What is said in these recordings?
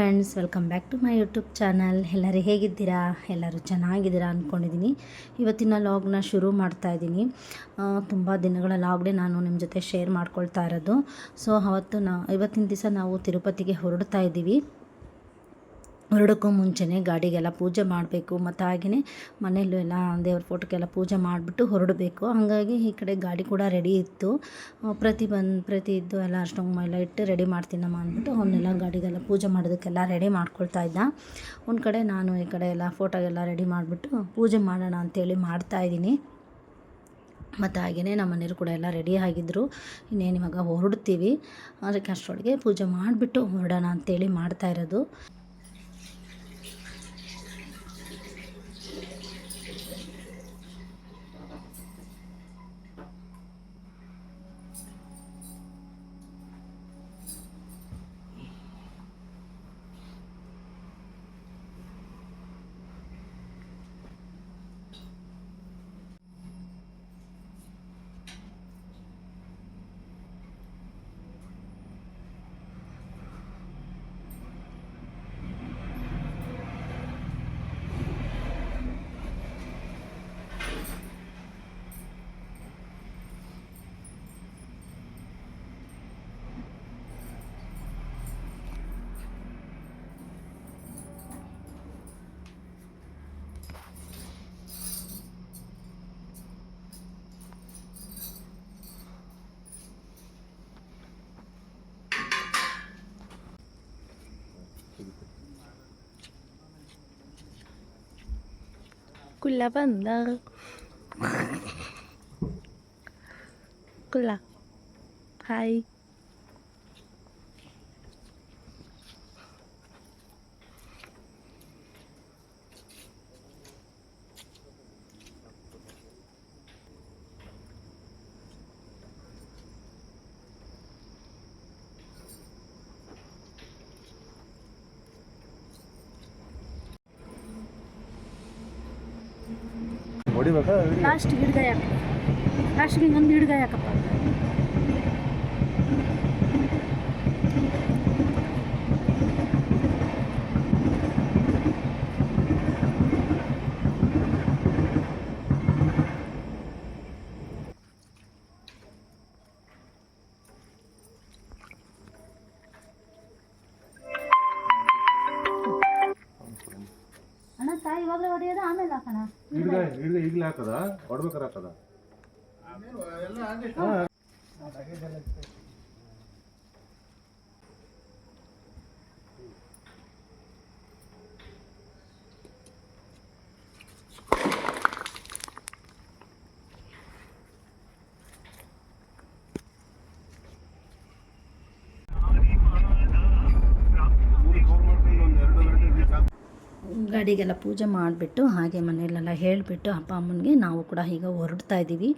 Friends welcome back to my YouTube channel ಎಲ್ಲರೂ ಹೇಗಿದ್ದೀರಾ? ಎಲ್ಲರೂ ಚೆನ್ನಾಗಿದ್ದೀರಾ ಅಂದ್ಕೊಂಡಿದ್ದೀನಿ ಇವತ್ತಿನ ಲಾಗ್ನ ಶುರು ಮಾಡ್ತಾ ಇದ್ದೀನಿ ತುಂಬ ದಿನಗಳ ಲಾಗ್ನೇ ನಾನು ನಿಮ್ಮ ಜೊತೆ ಶೇರ್ ಮಾಡ್ಕೊಳ್ತಾ ಇರೋದು. ಸೊ ಅವತ್ತು ನಾ, ಇವತ್ತಿನ ದಿವಸ ನಾವು ತಿರುಪತಿಗೆ ಹೊರಡ್ತಾ ಇದ್ದೀವಿ. ಹೊರಡೋಕ್ಕೂ ಮುಂಚೆನೇ ಗಾಡಿಗೆಲ್ಲ ಪೂಜೆ ಮಾಡಬೇಕು. ಮತ್ತು ಹಾಗೆಯೇ ಮನೆಯಲ್ಲೂ ಎಲ್ಲ ದೇವ್ರ ಫೋಟೋಕ್ಕೆಲ್ಲ ಪೂಜೆ ಮಾಡಿಬಿಟ್ಟು ಹೊರಡಬೇಕು. ಹಾಗಾಗಿ ಈ ಕಡೆ ಗಾಡಿ ಕೂಡ ರೆಡಿ ಇತ್ತು. ಪ್ರತಿ ಬಂದು, ಪ್ರತಿ ಇದ್ದು ಎಲ್ಲ ಅಷ್ಟೊಂದು ಎಲ್ಲ ಇಟ್ಟು ರೆಡಿ ಮಾಡ್ತೀನಮ್ಮ ಅಂದ್ಬಿಟ್ಟು ಅವನ್ನೆಲ್ಲ ಗಾಡಿಗೆಲ್ಲ ಪೂಜೆ ಮಾಡೋದಕ್ಕೆಲ್ಲ ರೆಡಿ ಮಾಡ್ಕೊಳ್ತಾ ಇದ್ದ. ಒಂದು ಕಡೆ ನಾನು ಈ ಕಡೆ ಎಲ್ಲ ಫೋಟೋಗೆಲ್ಲ ರೆಡಿ ಮಾಡಿಬಿಟ್ಟು ಪೂಜೆ ಮಾಡೋಣ ಅಂತೇಳಿ ಮಾಡ್ತಾಯಿದ್ದೀನಿ ಮತ್ತು ಹಾಗೆಯೇ ನಮ್ಮ ಮನೆಯವರು ಕೂಡ ಎಲ್ಲ ರೆಡಿ ಆಗಿದ್ದರು ಇನ್ನೇನು ಇವಾಗ ಹೊರಡ್ತೀವಿ. ಅದಕ್ಕೆ ಅಷ್ಟರೊಳಗೆ ಪೂಜೆ ಮಾಡಿಬಿಟ್ಟು ಹೊರಡೋಣ ಅಂತೇಳಿ ಮಾಡ್ತಾ ಇರೋದು. കുല്ല പന്താ കുല്ല ഹായ് ಹೊಡಿಬೇಕಾ? ಲಾಸ್ಟ್ ಗಿಡಗ ಯಾಕೆ? ಲಾಸ್ಟ್ಗೆ ಇನ್ನೊಂದು ಗಿಡಗ ಯಾಕಪ್ಪ? ಹಿಡ್ಗ ಈಗಲೇ ಹಾಕದ? ಹೊಡ್ಬೇಕಾರೆ ಹಾಕದ? ಗಾಡಿಗೆಲ್ಲ ಪೂಜೆ ಮಾಡಿಬಿಟ್ಟು ಹಾಗೆ ಮನೆಯಲ್ಲೆಲ್ಲ ಹೇಳಿಬಿಟ್ಟು ಅಪ್ಪ ಅಮ್ಮನಿಗೆ ನಾವು ಕೂಡ ಈಗ ಹೊರಡ್ತಾ ಇದ್ದೀವಿ.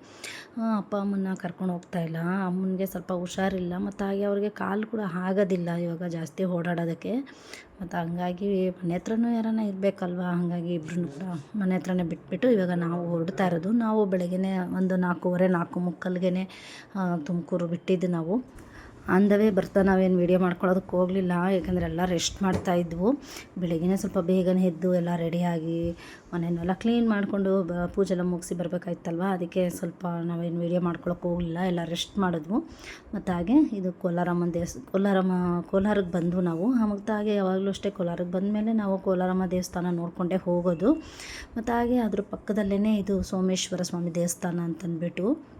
ಅಪ್ಪ ಅಮ್ಮನ್ನ ಕರ್ಕೊಂಡು ಹೋಗ್ತಾ ಇಲ್ಲ. ಅಮ್ಮನಿಗೆ ಸ್ವಲ್ಪ ಹುಷಾರಿಲ್ಲ. ಮತ್ತು ಹಾಗೆ ಅವ್ರಿಗೆ ಕಾಲು ಕೂಡ ಆಗೋದಿಲ್ಲ ಇವಾಗ ಜಾಸ್ತಿ ಓಡಾಡೋದಕ್ಕೆ. ಮತ್ತು ಹಂಗಾಗಿ ಮನೆ ಹತ್ರನೂ ಯಾರನ್ನ ಇರಬೇಕಲ್ವ? ಹಾಗಾಗಿ ಇಬ್ಬರೂ ಕೂಡ ಮನೆ ಹತ್ರನೇ ಬಿಟ್ಬಿಟ್ಟು ಇವಾಗ ನಾವು ಹೊರಡ್ತಾ ಇರೋದು. ನಾವು ಬೆಳಗ್ಗೆ ಒಂದು ನಾಲ್ಕೂವರೆ, ನಾಲ್ಕು ಮುಕ್ಕಲ್ಗೆ ತುಮಕೂರು ಬಿಟ್ಟಿದ್ದು ನಾವು. ಅಂದವೇ ಬರ್ತಾ ನಾವೇನು ವೀಡಿಯೋ ಮಾಡ್ಕೊಳ್ಳೋದಕ್ಕೆ ಹೋಗಲಿಲ್ಲ. ಯಾಕಂದರೆ ಎಲ್ಲ ರೆಸ್ಟ್ ಮಾಡ್ತಾ ಇದ್ವು. ಬೆಳಗ್ಗೆನೇ ಸ್ವಲ್ಪ ಬೇಗನೆ ಎದ್ದು ಎಲ್ಲ ರೆಡಿಯಾಗಿ ಮನೆಯನ್ನೆಲ್ಲ ಕ್ಲೀನ್ ಮಾಡಿಕೊಂಡು ಬ, ಪೂಜೆ ಎಲ್ಲ ಮುಗಿಸಿ ಬರಬೇಕಾಯ್ತಲ್ವ? ಅದಕ್ಕೆ ಸ್ವಲ್ಪ ನಾವೇನು ವೀಡಿಯೋ ಮಾಡ್ಕೊಳಕ್ಕೆ ಹೋಗಲಿಲ್ಲ. ಎಲ್ಲ ರೆಸ್ಟ್ ಮಾಡಿದ್ವು. ಮತ್ತು ಹಾಗೆ ಇದು ಕೋಲಾರಮ್ಮನ ದೇವಸ್, ಕೋಲಾರಮ್ಮ, ಕೋಲಾರಕ್ಕೆ ಬಂದ್ವು ನಾವು. ಮತ್ತು ಹಾಗೆ ಯಾವಾಗಲೂ ಅಷ್ಟೇ ಕೋಲಾರಕ್ಕೆ ಬಂದಮೇಲೆ ನಾವು ಕೋಲಾರಮ್ಮ ದೇವಸ್ಥಾನ ನೋಡಿಕೊಂಡೇ ಹೋಗೋದು. ಮತ್ತು ಹಾಗೆ ಅದ್ರ ಪಕ್ಕದಲ್ಲೇ ಇದು ಸೋಮೇಶ್ವರ ಸ್ವಾಮಿ ದೇವಸ್ಥಾನ ಅಂತಂದ್ಬಿಟ್ಟು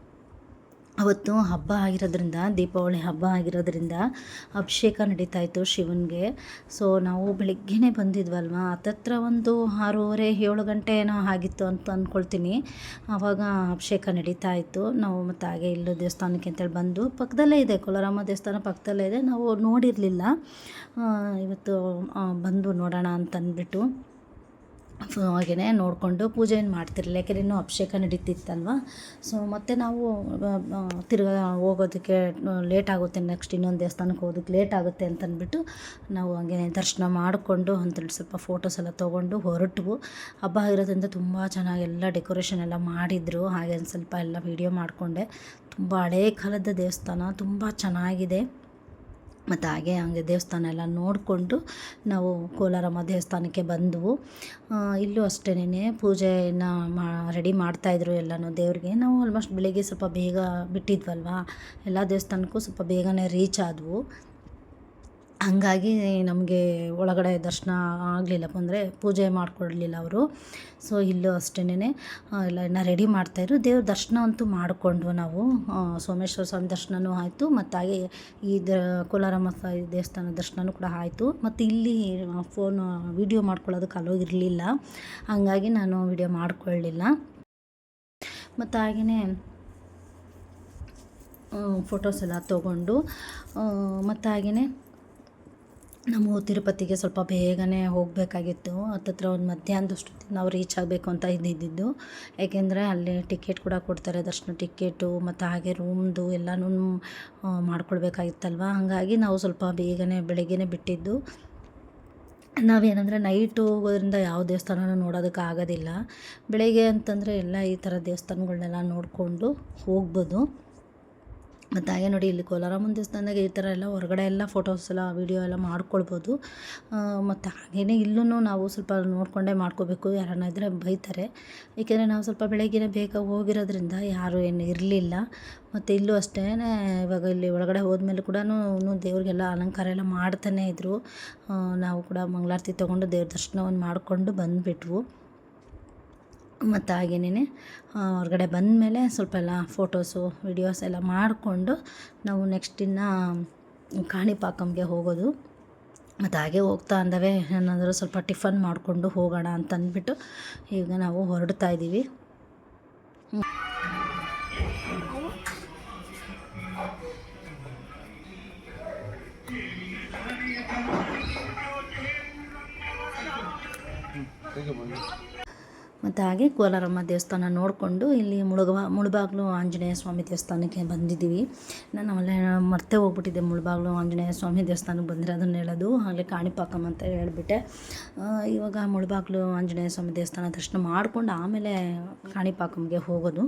ಅವತ್ತು ಹಬ್ಬ ಆಗಿರೋದ್ರಿಂದ, ದೀಪಾವಳಿ ಹಬ್ಬ ಆಗಿರೋದ್ರಿಂದ ಅಭಿಷೇಕ ನಡೀತಾ ಇತ್ತು ಶಿವನಿಗೆ. ಸೊ ನಾವು ಬೆಳಗ್ಗೆನೇ ಬಂದಿದ್ವಲ್ವ? ಹತ್ತತ್ರ ಒಂದು ಆರೂವರೆ, ಏಳು ಗಂಟೆ ಏನೋ ಆಗಿತ್ತು ಅಂತ ಅಂದ್ಕೊಳ್ತೀನಿ ಆವಾಗ ಅಭಿಷೇಕ ನಡೀತಾ ಇತ್ತು. ನಾವು ಮತ್ತು ಹಾಗೆ ಇಲ್ಲೋ ದೇವಸ್ಥಾನಕ್ಕೆ ಅಂತೇಳಿ ಬಂದು ಪಕ್ಕದಲ್ಲೇ ಇದೆ. ಕೋಲಾರಮ್ಮ ದೇವಸ್ಥಾನ ಪಕ್ಕದಲ್ಲೇ ಇದೆ. ನಾವು ನೋಡಿರಲಿಲ್ಲ. ಇವತ್ತು ಬಂದು ನೋಡೋಣ ಅಂತಂದ್ಬಿಟ್ಟು. ಹಾಗೆಯೇ ನೋಡಿಕೊಂಡು ಪೂಜೆಯನ್ನು ಮಾಡ್ತಿರಲಿಲ್ಲ. ಯಾಕೆಂದರೆ ಇನ್ನೂ ಅಭಿಷೇಕ ನಡೀತಿತ್ತಲ್ವ? ಸೊ ಮತ್ತೆ ನಾವು ತಿರ್ಗಾ ಹೋಗೋದಕ್ಕೆ ಲೇಟ್ ಆಗುತ್ತೆ ನೆಕ್ಸ್ಟ್ ಇನ್ನೊಂದು ದೇವಸ್ಥಾನಕ್ಕೆ ಹೋಗೋದಕ್ಕೆ ಲೇಟ್ ಆಗುತ್ತೆ ಅಂತಂದ್ಬಿಟ್ಟು ನಾವು ಹಾಗೆ ದರ್ಶನ ಮಾಡಿಕೊಂಡು ಅಂತೇಳಿ ಸ್ವಲ್ಪ ಫೋಟೋಸ್ ಎಲ್ಲ ತೊಗೊಂಡು ಹೊರಟು ಹಬ್ಬ ಆಗಿರೋದ್ರಿಂದ ತುಂಬ ಚೆನ್ನಾಗಿ ಎಲ್ಲ ಡೆಕೋರೇಷನ್ ಎಲ್ಲ ಮಾಡಿದರು. ಹಾಗೆ ಸ್ವಲ್ಪ ಎಲ್ಲ ವೀಡಿಯೋ ಮಾಡಿಕೊಂಡೆ. ತುಂಬ ಹಳೇ ಕಾಲದ ದೇವಸ್ಥಾನ, ತುಂಬ ಚೆನ್ನಾಗಿದೆ. ಮತ್ತು ಹಾಗೆ ಹಾಗೆ ದೇವಸ್ಥಾನ ಎಲ್ಲ ನೋಡಿಕೊಂಡು ನಾವು ಕೋಲಾರಮ್ಮ ದೇವಸ್ಥಾನಕ್ಕೆ ಬಂದವು. ಇಲ್ಲೂ ಅಷ್ಟೇನೆ ಪೂಜೆಯನ್ನು ಮಾ ರೆಡಿ ಮಾಡ್ತಾಯಿದ್ರು ಎಲ್ಲನೂ ದೇವ್ರಿಗೆ. ನಾವು ಆಲ್ಮೋಸ್ಟ್ ಬೆಳಿಗ್ಗೆ ಸ್ವಲ್ಪ ಬೇಗ ಬಿಟ್ಟಿದ್ವಲ್ವಾ? ಎಲ್ಲ ದೇವಸ್ಥಾನಕ್ಕೂ ಸ್ವಲ್ಪ ಬೇಗನೆ ರೀಚ್ ಆದವು. ಹಂಗಾಗಿ ನಮಗೆ ಒಳಗಡೆ ದರ್ಶನ ಆಗಲಿಲ್ಲ, ಅಂದರೆ ಪೂಜೆ ಮಾಡಿಕೊಡ್ಲಿಲ್ಲ ಅವರು. ಸೊ ಇಲ್ಲೂ ಅಷ್ಟೇನೆ ಎಲ್ಲ ಇನ್ನು ರೆಡಿ ಮಾಡ್ತಾಯಿದ್ರು ದೇವ್ರ ದರ್ಶನ ಅಂತೂ ಮಾಡಿಕೊಂಡ್ವು ನಾವು. ಸೋಮೇಶ್ವರ ಸ್ವಾಮಿ ದರ್ಶನವೂ ಆಯಿತು, ಮತ್ತು ಹಾಗೆ ಈ ದ, ಕೋಲಾರಮ್ಮ ಸ್ವಾಮಿ ದೇವಸ್ಥಾನ ದರ್ಶನವೂ ಕೂಡ ಆಯಿತು. ಮತ್ತು ಇಲ್ಲಿ ಫೋನ್ ವಿಡಿಯೋ ಮಾಡ್ಕೊಳ್ಳೋದಕ್ಕೆ ಅಲೋ ಇರಲಿಲ್ಲ. ಹಂಗಾಗಿ ನಾನು ವಿಡಿಯೋ ಮಾಡಿಕೊಳ್ಳಲಿಲ್ಲ ಮತ್ತು ಹಾಗೆಯೇ ಫೋಟೋಸ್ ಎಲ್ಲ ತೊಗೊಂಡು ಮತ್ತು ಹಾಗೆಯೇ ನಾವು ತಿರುಪತಿಗೆ ಸ್ವಲ್ಪ ಬೇಗನೆ ಹೋಗಬೇಕಾಗಿತ್ತು. ಹತ್ತತ್ರ ಒಂದು ಮಧ್ಯಾಹ್ನದಷ್ಟೊತ್ತಿಗೆ ನಾವು ರೀಚ್ ಆಗಬೇಕು ಅಂತ ಇದ್ದಿದ್ದು. ಏಕೆಂದರೆ ಅಲ್ಲಿ ಟಿಕೆಟ್ ಕೂಡ ಕೊಡ್ತಾರೆ, ದರ್ಶನ ಟಿಕೆಟು ಮತ್ತು ಹಾಗೆ ರೂಮ್ದು ಎಲ್ಲನೂ ಮಾಡ್ಕೊಳ್ಬೇಕಾಗಿತ್ತಲ್ವ? ಹಾಗಾಗಿ ನಾವು ಸ್ವಲ್ಪ ಬೇಗನೆ ಬೆಳಗ್ಗೆನೇ ಬಿಟ್ಟಿದ್ದು. ನಾವೇನಂದರೆ ನೈಟು ಹೋಗೋದ್ರಿಂದ ಯಾವ ದೇವಸ್ಥಾನನೂ ನೋಡೋದಕ್ಕೆ ಆಗೋದಿಲ್ಲ. ಬೆಳಗ್ಗೆ ಅಂತಂದರೆ ಎಲ್ಲ ಈ ಥರ ದೇವಸ್ಥಾನಗಳನ್ನೆಲ್ಲ ನೋಡಿಕೊಂಡು ಹೋಗ್ಬೋದು. ಮತ್ತು ಹಾಗೆ ನೋಡಿ ಇಲ್ಲಿ ಕೋಲಾರಮ್ಮನ ದೇವಸ್ಥಾನದಾಗ ಈ ಥರ ಎಲ್ಲ ಹೊರಗಡೆ ಎಲ್ಲ ಫೋಟೋಸ್ ಎಲ್ಲ ವೀಡಿಯೋ ಎಲ್ಲ ಮಾಡ್ಕೊಳ್ಬೋದು. ಮತ್ತು ಹಾಗೆಯೇ ಇಲ್ಲೂ ನಾವು ಸ್ವಲ್ಪ ನೋಡಿಕೊಂಡೇ ಮಾಡ್ಕೋಬೇಕು, ಯಾರನ್ನ ಇದ್ದರೆ ಬೈತಾರೆ. ಏಕೆಂದರೆ ನಾವು ಸ್ವಲ್ಪ ಬೆಳಗ್ಗೆನೇ ಬೇಗ ಹೋಗಿರೋದ್ರಿಂದ ಯಾರು ಏನು ಇರಲಿಲ್ಲ. ಮತ್ತು ಇಲ್ಲೂ ಅಷ್ಟೇ ಇವಾಗ ಇಲ್ಲಿ ಒಳಗಡೆ ಹೋದ್ಮೇಲೆ ಕೂಡ ದೇವ್ರಿಗೆಲ್ಲ ಅಲಂಕಾರ ಎಲ್ಲ ಮಾಡ್ತಾನೇ ಇದ್ದರು ನಾವು ಕೂಡ ಮಂಗಳಾರತಿ ತೊಗೊಂಡು ದೇವ್ರ ದರ್ಶನವನ್ನು ಮಾಡಿಕೊಂಡು ಬಂದುಬಿಟ್ವು. ಮತ್ತು ಹಾಗೇನೇ ಹೊರಗಡೆ ಬಂದಮೇಲೆ ಸ್ವಲ್ಪ ಎಲ್ಲ ಫೋಟೋಸು ವಿಡಿಯೋಸ್ ಎಲ್ಲ ಮಾಡಿಕೊಂಡು ನಾವು ನೆಕ್ಸ್ಟ್ ಇನ್ನು ಕಾಣಿಪಾಕಂಗೆ ಹೋಗೋದು ಮತ್ತು ಹಾಗೆ ಹೋಗ್ತಾ ಅಂದವೇ ಏನಾದರೂ ಸ್ವಲ್ಪ ಟಿಫನ್ ಮಾಡಿಕೊಂಡು ಹೋಗೋಣ ಅಂತ ಅಂದ್ಬಿಟ್ಟು ಈಗ ನಾವು ಹೊರಡ್ತಾ ಇದ್ದೀವಿ ಮತ್ತು ಹಾಗೆ ಕೋಲಾರಮ್ಮ ದೇವಸ್ಥಾನ ನೋಡಿಕೊಂಡು ಇಲ್ಲಿ ಮುಳುಗವ, ಮುಳುಬಾಗ್ಲು ಆಂಜನೇಯ ಸ್ವಾಮಿ ದೇವಸ್ಥಾನಕ್ಕೆ ಬಂದಿದ್ದೀವಿ. ನಾನು ಅಲ್ಲೇ ಮರ್ತೆ ಹೋಗ್ಬಿಟ್ಟಿದ್ದೆ ಮುಳುಬಾಗ್ಲು ಆಂಜನೇಯ ಸ್ವಾಮಿ ದೇವಸ್ಥಾನಕ್ಕೆ ಬಂದರೆ ಅದನ್ನು ಹೇಳೋದು. ಹಾಗೆ ಕಾಣಿಪಾಕಂ ಅಂತ ಹೇಳಿಬಿಟ್ಟೆ. ಇವಾಗ ಮುಳುಬಾಗ್ಲು ಆಂಜನೇಯ ಸ್ವಾಮಿ ದೇವಸ್ಥಾನ ದರ್ಶನ ಮಾಡಿಕೊಂಡು ಆಮೇಲೆ ಕಾಣಿಪಾಕಂಗೆ ಹೋಗೋದು.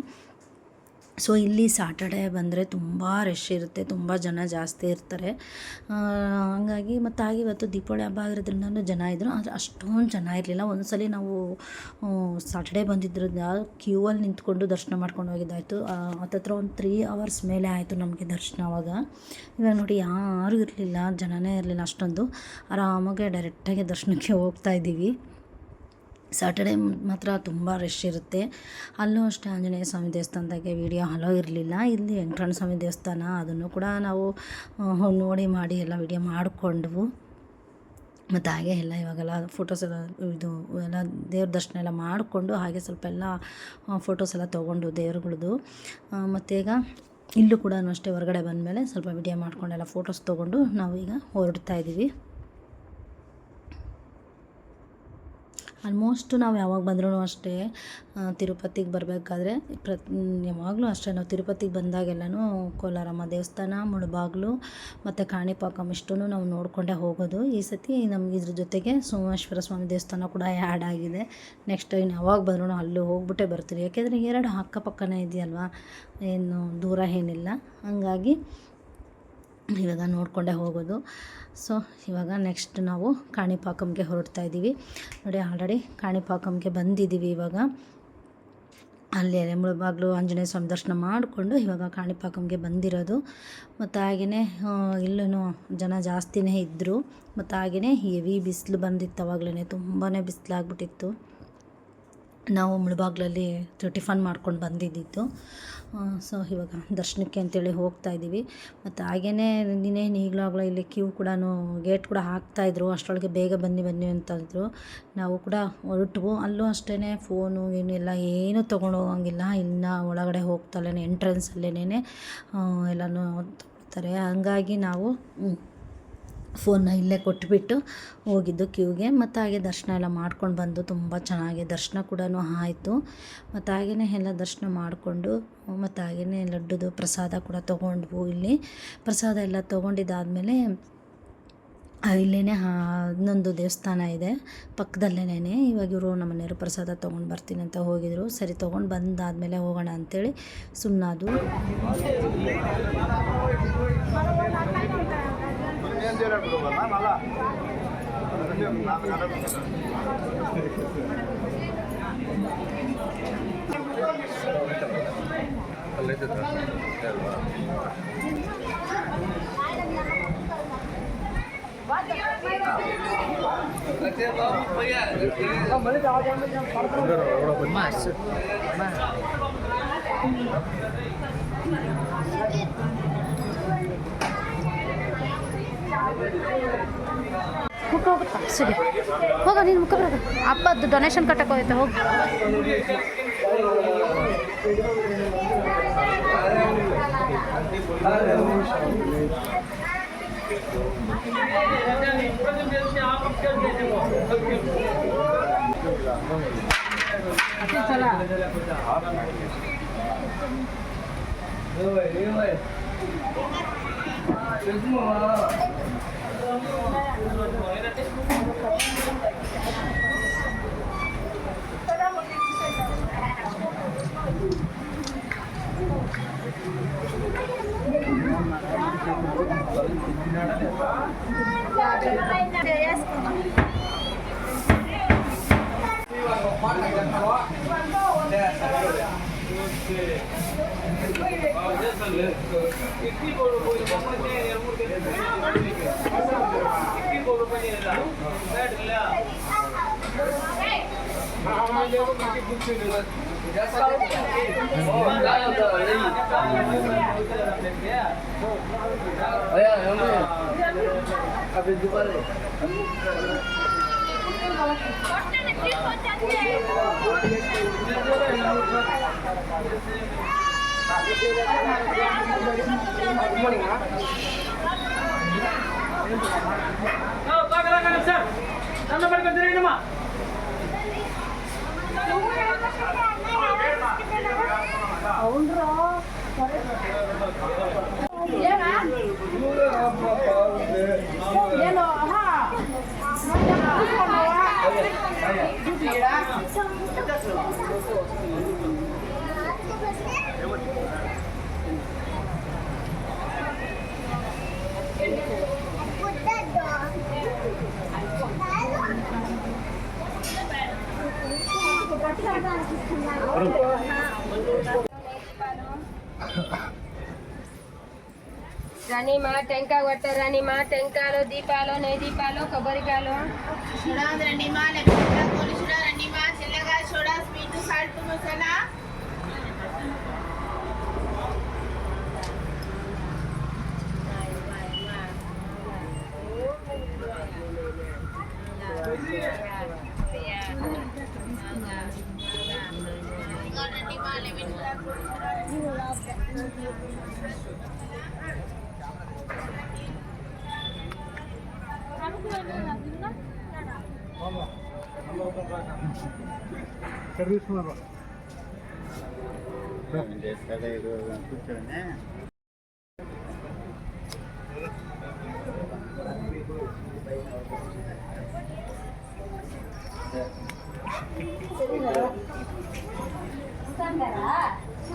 ಸೊ ಇಲ್ಲಿ ಸ್ಯಾಟರ್ಡೇ ಬಂದರೆ ತುಂಬ ರಶ್ ಇರುತ್ತೆ, ತುಂಬ ಜನ ಜಾಸ್ತಿ ಇರ್ತಾರೆ. ಹಾಗಾಗಿ ಮತ್ತು ಆಗಿ ಇವತ್ತು ದೀಪಾವಳಿ ಹಬ್ಬ ಆಗಿರೋದ್ರಿಂದ ಜನ ಇದ್ದರು ಆದರೆ ಅಷ್ಟೊಂದು ಜನ ಇರಲಿಲ್ಲ. ಒಂದು ಸಲ ನಾವು ಸಾಟರ್ಡೆ ಬಂದಿದ್ದರಿಂದ ಕ್ಯೂ ಅಲ್ಲಿ ನಿಂತ್ಕೊಂಡು ದರ್ಶನ ಮಾಡ್ಕೊಂಡು ಹೋಗಿದ್ದಾಯಿತು. ಹತ್ತತ್ರ ಒಂದು ತ್ರೀ ಅವರ್ಸ್ ಮೇಲೆ ಆಯಿತು ನಮಗೆ ದರ್ಶನ ಅವಾಗ. ಇವಾಗ ನೋಡಿ ಯಾರೂ ಇರಲಿಲ್ಲ, ಜನನೇ ಇರಲಿಲ್ಲ ಅಷ್ಟೊಂದು. ಆರಾಮಾಗೆ ಡೈರೆಕ್ಟಾಗಿ ದರ್ಶನಕ್ಕೆ ಹೋಗ್ತಾ ಇದ್ದೀವಿ. ಸಾಟರ್ಡೆ ಮಾತ್ರ ತುಂಬ ರಶ್ ಇರುತ್ತೆ. ಅಲ್ಲೂ ಅಷ್ಟೇ ಆಂಜನೇಯ ಸ್ವಾಮಿ ದೇವಸ್ಥಾನದಾಗೆ ವೀಡಿಯೋ ಹಲೋ ಇರಲಿಲ್ಲ. ಇಲ್ಲಿ ವೆಂಕಟರಮಣ ಸ್ವಾಮಿ ದೇವಸ್ಥಾನ, ಅದನ್ನು ಕೂಡ ನಾವು ನೋಡಿ ಮಾಡಿ ಎಲ್ಲ ವೀಡಿಯೋ ಮಾಡಿಕೊಂಡ್ವು. ಮತ್ತು ಹಾಗೆ ಎಲ್ಲ ಇವಾಗೆಲ್ಲ ಫೋಟೋಸ್ ಎಲ್ಲ, ಇದು, ಎಲ್ಲ ದೇವ್ರ ದರ್ಶನ ಎಲ್ಲ ಮಾಡಿಕೊಂಡು ಹಾಗೆ ಸ್ವಲ್ಪ ಎಲ್ಲ ಫೋಟೋಸ್ ಎಲ್ಲ ತೊಗೊಂಡು ದೇವ್ರುಗಳದ್ದು ಮತ್ತು ಈಗ ಇಲ್ಲೂ ಕೂಡ ಅಷ್ಟೇ ಹೊರಗಡೆ ಬಂದಮೇಲೆ ಸ್ವಲ್ಪ ವಿಡಿಯೋ ಎಲ್ಲ ಫೋಟೋಸ್ ತೊಗೊಂಡು ನಾವು ಈಗ ಹೊರಡ್ತಾ ಇದ್ದೀವಿ ಆಲ್ಮೋಸ್ಟ್ ನಾವು ಯಾವಾಗ ಬಂದ್ರೂ ಅಷ್ಟೇ ತಿರುಪತಿಗೆ ಬರಬೇಕಾದ್ರೆ ಪ್ರತಿ, ಯಾವಾಗಲೂ ಅಷ್ಟೇ ನಾವು ತಿರುಪತಿಗೆ ಬಂದಾಗೆಲ್ಲನೂ ಕೋಲಾರಮ್ಮ ದೇವಸ್ಥಾನ, ಮುಳುಬಾಗ್ಲು ಮತ್ತು ಕಾಣಿಪಾಕಂ ಇಷ್ಟೂ ನಾವು ನೋಡಿಕೊಂಡೇ ಹೋಗೋದು. ಈ ಸತಿ ನಮ್ಗೆ ಇದ್ರ ಜೊತೆಗೆ ಸೋಮೇಶ್ವರ ಸ್ವಾಮಿ ದೇವಸ್ಥಾನ ಕೂಡ ಆ್ಯಡ್ ಆಗಿದೆ. ನೆಕ್ಸ್ಟ್ ಇನ್ನು ಯಾವಾಗ ಬಂದ್ರೂ ಅಲ್ಲೂ ಹೋಗ್ಬಿಟ್ಟೇ ಬರ್ತೀವಿ. ಯಾಕೆಂದರೆ ಎರಡು ಅಕ್ಕಪಕ್ಕನೇ ಇದೆಯಲ್ವಾ? ಏನು ದೂರ ಏನಿಲ್ಲ. ಹಂಗಾಗಿ ಇವಾಗ ನೋಡಿಕೊಂಡೇ ಹೋಗೋದು. ಸೊ, ಇವಾಗ ನೆಕ್ಸ್ಟ್ ನಾವು ಕಾಣಿಪಾಕಂಗೆ ಹೊರಡ್ತಾ ಇದ್ದೀವಿ ನೋಡಿ ಆಲ್ರೆಡಿ ಕಾಣಿಪಾಕಂಗೆ ಬಂದಿದ್ದೀವಿ ಇವಾಗ. ಅಲ್ಲಿ ಮುಳುಬಾಗ್ಲು ಆಂಜನೇಯ ಸ್ವಾಮಿ ದರ್ಶನ ಮಾಡಿಕೊಂಡು ಇವಾಗ ಕಾಣಿಪಾಕಂಗೆ ಬಂದಿರೋದು. ಮತ್ತು ಹಾಗೆಯೇ ಇಲ್ಲೂ ಜನ ಜಾಸ್ತಿನೇ ಇದ್ದರು ಮತ್ತು ಹಾಗೆಯೇ ಹೆವಿ ಬಿಸಿಲು ಬಂದಿತ್ತು ಅವಾಗಲೇ ತುಂಬಾ ಬಿಸಿಲಾಗ್ಬಿಟ್ಟಿತ್ತು. ನಾವು ಮುಳಬಾಗ್ಲಲ್ಲಿ ಟಿಫನ್ ಮಾಡ್ಕೊಂಡು ಬಂದಿದ್ದಿತ್ತು. ಸೊ ಇವಾಗ ದರ್ಶನಕ್ಕೆ ಅಂತೇಳಿ ಹೋಗ್ತಾ ಇದ್ದೀವಿ. ಮತ್ತು ಹಾಗೇ ಇನ್ನೇನು ಈಗಲಾಗಲೂ ಇಲ್ಲಿ ಕ್ಯೂ ಕೂಡ ಗೇಟ್ ಕೂಡ ಹಾಕ್ತಾಯಿದ್ರು ಅಷ್ಟರೊಳಗೆ ಬೇಗ ಬನ್ನಿ ಬನ್ನಿ ಅಂತಂದರು ನಾವು ಕೂಡ ಹೊರಟ್ವು. ಅಲ್ಲೂ ಅಷ್ಟೇ ಫೋನು ಏನು ಎಲ್ಲ ಏನೂ ತೊಗೊಂಡು ಹೋಗಂಗಿಲ್ಲ. ಇನ್ನು ಒಳಗಡೆ ಹೋಗ್ತಲೇ ಎಂಟ್ರೆನ್ಸಲ್ಲೇನೆ ಎಲ್ಲನೂ ತೊಗೊಳ್ತಾರೆ ಹಂಗಾಗಿ ನಾವು ಫೋನ್ನ ಇಲ್ಲೇ ಕೊಟ್ಬಿಟ್ಟು ಹೋಗಿದ್ದು ಕ್ಯೂಗೆ. ಮತ್ತು ಹಾಗೆ ದರ್ಶನ ಎಲ್ಲ ಮಾಡ್ಕೊಂಡು ಬಂದು ತುಂಬ ಚೆನ್ನಾಗಿ ದರ್ಶನ ಕೂಡ ಆಯಿತು. ಮತ್ತು ಹಾಗೆಯೇ ಎಲ್ಲ ದರ್ಶನ ಮಾಡಿಕೊಂಡು, ಮತ್ತು ಹಾಗೆಯೇ ಲಡ್ಡುದು ಪ್ರಸಾದ ಕೂಡ ತೊಗೊಂಡ್ವು ಇಲ್ಲಿ. ಪ್ರಸಾದ ಎಲ್ಲ ತೊಗೊಂಡಿದ್ದಾದಮೇಲೆ ಇಲ್ಲೇ ಇನ್ನೊಂದು ದೇವಸ್ಥಾನ ಇದೆ ಪಕ್ಕದಲ್ಲೇನೇ ಇವಾಗ ಇವರು ನಮ್ಮ ಮನೆಯವರು ಪ್ರಸಾದ ತೊಗೊಂಡು ಬರ್ತೀನಿ ಅಂತ ಹೋಗಿದ್ರು. ಸರಿ, ತೊಗೊಂಡು ಬಂದಾದಮೇಲೆ ಹೋಗೋಣ ಅಂಥೇಳಿ ಸುಮ್ಮನಾದು சின்சியராக கொடுப்பாருனா நல்லா Mas, mas. ಹೋಗುತ್ತಾ ಸಿಗೆ ಹೋಗ ನೀನು ಮುಖ ಬರೋದು ಅಪ್ಪದ್ದು ಡೊನೇಷನ್ ಕಟ್ಟಕ್ಕೆ ಹೋಯ್ತಾ ಹೋಗಿ చేసుకుంటాం अभी दोबारा Corta de tiempo, Tatiana. 얘는 하. రాణిమా టెంకా కొట్ట రాణిమా టెంకాలు దీపాలు నే దీపాలు కొబ్బరికాయలు. చూడాలి రండి మా లెక్క చూడాలి చూడాలండి మా చిల్లగా చూడా sweet salt masala. You love that movie. Service ಮಾಡುವ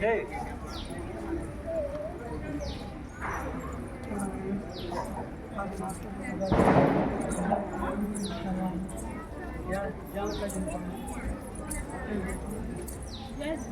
Hey. Yes.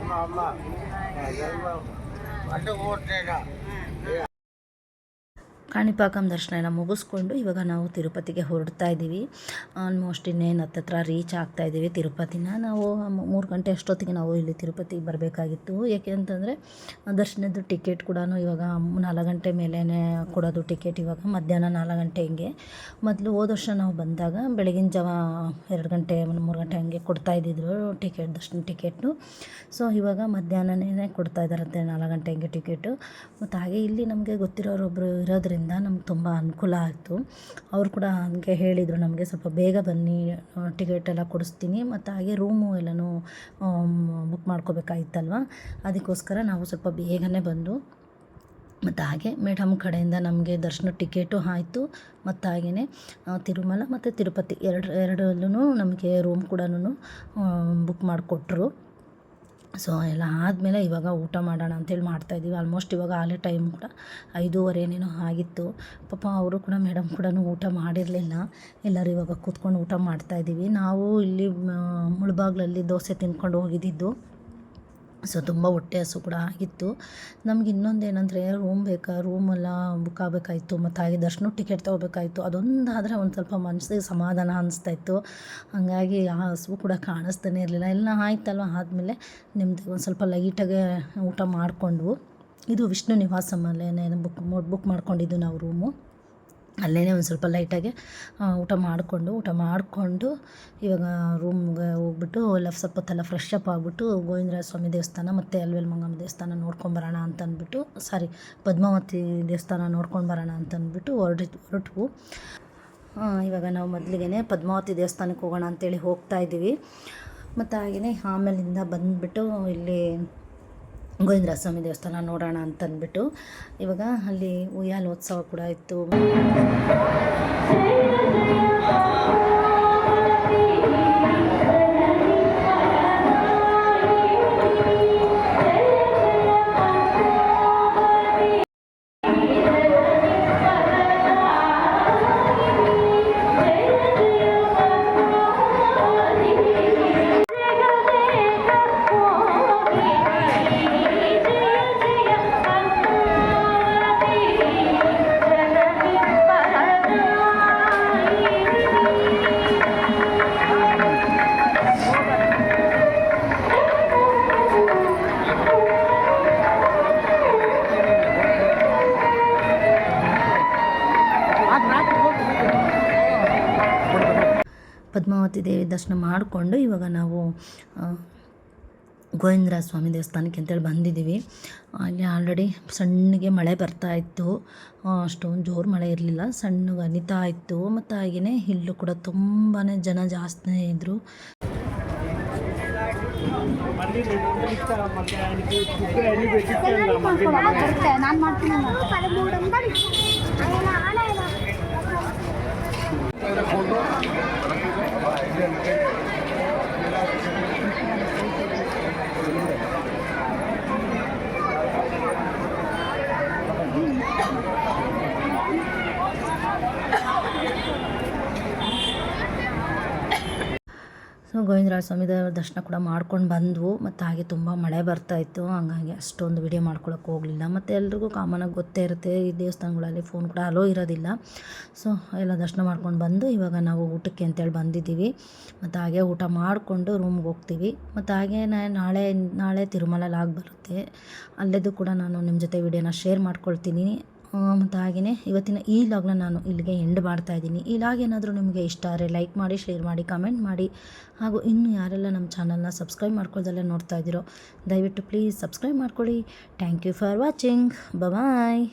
அம்மா அம்மா வண்டி ஓட்டுறேடா ಕಾಣಿಪಾಕಂ ದರ್ಶನ ಎಲ್ಲ ಮುಗಿಸ್ಕೊಂಡು ಇವಾಗ ನಾವು ತಿರುಪತಿಗೆ ಹೊರಡ್ತಾ ಇದ್ದೀವಿ. ಆಲ್ಮೋಸ್ಟ್ ಇನ್ನೇನು ಹತ್ತತ್ರ ರೀಚ್ ಆಗ್ತಾ ಇದ್ದೀವಿ ತಿರುಪತಿನ. ನಾವು ಮೂರು ಗಂಟೆ ಅಷ್ಟೊತ್ತಿಗೆ ನಾವು ಇಲ್ಲಿ ತಿರುಪತಿಗೆ ಬರಬೇಕಾಗಿತ್ತು. ಯಾಕೆ ಅಂತಂದರೆ ದರ್ಶನದ್ದು ಟಿಕೆಟ್ ಕೂಡ ಇವಾಗ ನಾಲ್ಕು ಗಂಟೆ ಮೇಲೇ ಕೊಡೋದು ಟಿಕೆಟ್ ಇವಾಗ. ಮಧ್ಯಾಹ್ನ ನಾಲ್ಕು ಗಂಟೆ ಹಿಂಗೆ. ಮೊದಲು ಹೋದ ವರ್ಷ ನಾವು ಬಂದಾಗ ಬೆಳಗಿನ ಜಾವ ಎರಡು ಗಂಟೆ, ಮೂರು ಗಂಟೆ ಹಂಗೆ ಕೊಡ್ತಾ ಇದ್ದಿದ್ರು ಟಿಕೆಟ್ ದರ್ಶನ ಟಿಕೆಟ್ನು ಸೊ ಇವಾಗ ಮಧ್ಯಾಹ್ನನೇ ಕೊಡ್ತಾ ಇದ್ದಾರಂತೆ ನಾಲ್ಕು ಗಂಟೆ ಹಂಗೆ ಟಿಕೆಟು ಮತ್ತು ಹಾಗೆ ಇಲ್ಲಿ ನಮಗೆ ಗೊತ್ತಿರೋರೊಬ್ಬರು ಇರೋದ್ರಿಂದ ನಮ್ಗೆ ತುಂಬ ಅನುಕೂಲ ಆಯಿತು. ಅವ್ರು ಕೂಡ ಹಾಗೆ ಹೇಳಿದರು ನಮಗೆ ಸ್ವಲ್ಪ ಬೇಗ ಬನ್ನಿ ಟಿಕೆಟ್ ಎಲ್ಲ ಕೊಡಿಸ್ತೀನಿ ಮತ್ತು ಹಾಗೆ ರೂಮು ಎಲ್ಲನೂ ಬುಕ್ ಮಾಡ್ಕೋಬೇಕಾಗಿತ್ತಲ್ವ ಅದಕ್ಕೋಸ್ಕರ ನಾವು ಸ್ವಲ್ಪ ಬೇಗನೆ ಬಂದು ಮತ್ತು ಹಾಗೆ ಮೇಡಮ್ ಕಡೆಯಿಂದ ನಮಗೆ ದರ್ಶನ ಟಿಕೆಟು ಆಯಿತು. ಮತ್ತು ಹಾಗೆಯೇ ತಿರುಮಲ ಮತ್ತು ತಿರುಪತಿ ಎರಡು ಎರಡರಲ್ಲೂ ನಮಗೆ ರೂಮ್ ಕೂಡ ಬುಕ್ ಮಾಡಿಕೊಟ್ರು. ಸೊ ಎಲ್ಲ ಆದಮೇಲೆ ಇವಾಗ ಊಟ ಮಾಡೋಣ ಅಂತೇಳಿ ಮಾಡ್ತಾಯಿದ್ದೀವಿ ಆಲ್ಮೋಸ್ಟ್ ಇವಾಗ ಆಲೆ ಟೈಮ್ ಕೂಡ ಐದೂವರೆ ಏನೇನೋ ಆಗಿತ್ತು. ಪಾಪ ಅವರು ಕೂಡ ಮೇಡಮ್ ಕೂಡ ಊಟ ಮಾಡಿರಲಿಲ್ಲ. ಎಲ್ಲರೂ ಇವಾಗ ಕೂತ್ಕೊಂಡು ಊಟ ಮಾಡ್ತಾಯಿದ್ದೀವಿ ನಾವು ಇಲ್ಲಿ ಮುಳಬಾಗ್ಲಲ್ಲಿ ದೋಸೆ ತಿನ್ಕೊಂಡು ಹೋಗಿದ್ದಿದ್ದು ಸೊ ತುಂಬ ಹೊಟ್ಟೆ ಹಸು ಕೂಡ ಆಗಿತ್ತು. ನಮ್ಗೆ ಇನ್ನೊಂದು ಏನಂದರೆ ರೂಮ್ ಬೇಕಾ? ರೂಮೆಲ್ಲ ಬುಕ್ ಆಗಬೇಕಾಯ್ತು. ಮತ್ತು ಹಾಗೆ ದರ್ಶನ ಟಿಕೆಟ್ ತೊಗೋಬೇಕಾಯ್ತು. ಅದೊಂದಾದರೆ ಒಂದು ಸ್ವಲ್ಪ ಮನಸ್ಸಿಗೆ ಸಮಾಧಾನ ಅನಿಸ್ತಾಯಿತ್ತು ಹಾಗಾಗಿ ಆ ಹಸು ಕೂಡ ಕಾಣಿಸ್ತಾನೆ ಇರಲಿಲ್ಲ. ಎಲ್ಲ ಆಯ್ತಲ್ವ? ಆದಮೇಲೆ ನಿಮ್ಮದು ಒಂದು ಸ್ವಲ್ಪ ಲೈಟಾಗೆ ಊಟ ಮಾಡಿಕೊಂಡ್ವು. ಇದು ವಿಷ್ಣು ನಿವಾಸಮಲ್ಲೇ ಬುಕ್ ಬುಕ್ ಮಾಡ್ಕೊಂಡಿದ್ದು ನಾವು ರೂಮು ಅಲ್ಲೇ ಒಂದು ಸ್ವಲ್ಪ ಲೈಟಾಗಿ ಊಟ ಮಾಡಿಕೊಂಡು ಊಟ ಮಾಡಿಕೊಂಡು ಇವಾಗ ರೂಮ್ಗೆ ಹೋಗ್ಬಿಟ್ಟು ಎಲ್ಲ ಸ್ವಲ್ಪ ಫ್ರೆಶ್ ಅಪ್ ಆಗಿಬಿಟ್ಟು ಗೋವಿಂದರಾಜ ಸ್ವಾಮಿ ದೇವಸ್ಥಾನ ಮತ್ತು ಅಲ್ವೇಲ್ ಮಂಗಮ್ಮ ದೇವಸ್ಥಾನ ನೋಡ್ಕೊಂಬರೋಣ ಅಂತ ಅಂತಂದ್ಬಿಟ್ಟು ಸಾರಿ ಪದ್ಮಾವತಿ ದೇವಸ್ಥಾನ ನೋಡ್ಕೊಂಡು ಬರೋಣ ಅಂತ ಅಂದ್ಬಿಟ್ಟು ಹೊರಡಿ ಹೊರಟ್ವು ಇವಾಗ ನಾವು ಮೊದಲಿಗೆ ಪದ್ಮಾವತಿ ದೇವಸ್ಥಾನಕ್ಕೆ ಹೋಗೋಣ ಅಂತೇಳಿ ಹೋಗ್ತಾ ಇದ್ದೀವಿ. ಮತ್ತು ಹಾಗೆಯೇ ಆಮೇಲಿಂದ ಬಂದುಬಿಟ್ಟು ಇಲ್ಲಿ ಗೋವಿಂದರಾಜ ಸ್ವಾಮಿ ದೇವಸ್ಥಾನ ನೋಡೋಣ ಅಂತಂದ್ಬಿಟ್ಟು ಇವಾಗ ಅಲ್ಲಿ ಉಯ್ಯಾಲೋತ್ಸವ ಕೂಡ ಇತ್ತು. ಪದ್ಮಾವತಿ ದೇವಿ ದರ್ಶನ ಮಾಡಿಕೊಂಡು ಇವಾಗ ನಾವು ಗೋವಿಂದರಾಜ ಸ್ವಾಮಿ ದೇವಸ್ಥಾನಕ್ಕೆ ಅಂತೇಳಿ ಬಂದಿದ್ದೀವಿ. ಅಲ್ಲಿ ಆಲ್ರೆಡಿ ಸಣ್ಣಗೆ ಮಳೆ ಬರ್ತಾ ಇತ್ತು. ಅಷ್ಟೊಂದು ಜೋರು ಮಳೆ ಇರಲಿಲ್ಲ. ಸಣ್ಣಗೆ ಅನಿತಾ ಇತ್ತು. ಮತ್ತು ಹಾಗೆಯೇ ಇಲ್ಲೂ ಕೂಡ ತುಂಬಾ ಜನ ಜಾಸ್ತಿ ಇದ್ದರು ಗೋವಿಂದರಾಜ ಸ್ವಾಮಿ ದೇವರ ದರ್ಶನ ಕೂಡ ಮಾಡ್ಕೊಂಡು ಬಂದವು. ಮತ್ತು ಹಾಗೆ ತುಂಬ ಮಳೆ ಬರ್ತಾ ಇತ್ತು. ಹಂಗಾಗಿ ಅಷ್ಟೊಂದು ವಿಡಿಯೋ ಮಾಡ್ಕೊಳಕ್ಕೆ ಹೋಗಲಿಲ್ಲ. ಮತ್ತು ಎಲ್ರಿಗೂ ಕಾಮನಾಗಿ ಗೊತ್ತೇ ಇರುತ್ತೆ. ಈ ದೇವಸ್ಥಾನಗಳಲ್ಲಿ ಫೋನ್ ಕೂಡ ಅಲೋ ಇರೋದಿಲ್ಲ. ಸೊ ಎಲ್ಲ ದರ್ಶನ ಮಾಡ್ಕೊಂಡು ಬಂದು ಇವಾಗ ನಾವು ಊಟಕ್ಕೆ ಅಂತೇಳಿ ಬಂದಿದ್ದೀವಿ. ಮತ್ತು ಹಾಗೆ ಊಟ ಮಾಡಿಕೊಂಡು ರೂಮ್ಗೆ ಹೋಗ್ತೀವಿ. ಮತ್ತು ಹಾಗೆ ನಾಳೆ ನಾಳೆ ತಿರುಮಲ ಲಾಗ್ ಬರುತ್ತೆ. ಅಲ್ಲೆದು ಕೂಡ ನಾನು ನಿಮ್ಮ ಜೊತೆ ವಿಡಿಯೋನ ಶೇರ್ ಮಾಡ್ಕೊಳ್ತೀನಿ. ಮತ್ತು ಹಾಗೆಯೇ ಇವತ್ತಿನ ಈ ಲಾಗ್ನ ನಾನು ಇಲ್ಲಿಗೆ ಎಂಡ್ ಮಾಡ್ತಾ ಇದ್ದೀನಿ. ಈ ಲಾಗ್ ಏನಾದರೂ ನಿಮಗೆ ಇಷ್ಟ ಆದರೆ ಲೈಕ್ ಮಾಡಿ ಶೇರ್ ಮಾಡಿ ಕಮೆಂಟ್ ಮಾಡಿ, ಹಾಗೂ ಇನ್ನೂ ಯಾರೆಲ್ಲ ನಮ್ಮ ಚಾನಲ್ನ ಸಬ್ಸ್ಕ್ರೈಬ್ ಮಾಡ್ಕೊಳ್ದಲ್ಲೇ ನೋಡ್ತಾ ಇದ್ದೀರೋ, ದಯವಿಟ್ಟು ಪ್ಲೀಸ್ ಸಬ್ಸ್ಕ್ರೈಬ್ ಮಾಡ್ಕೊಳ್ಳಿ. Thank you for watching bye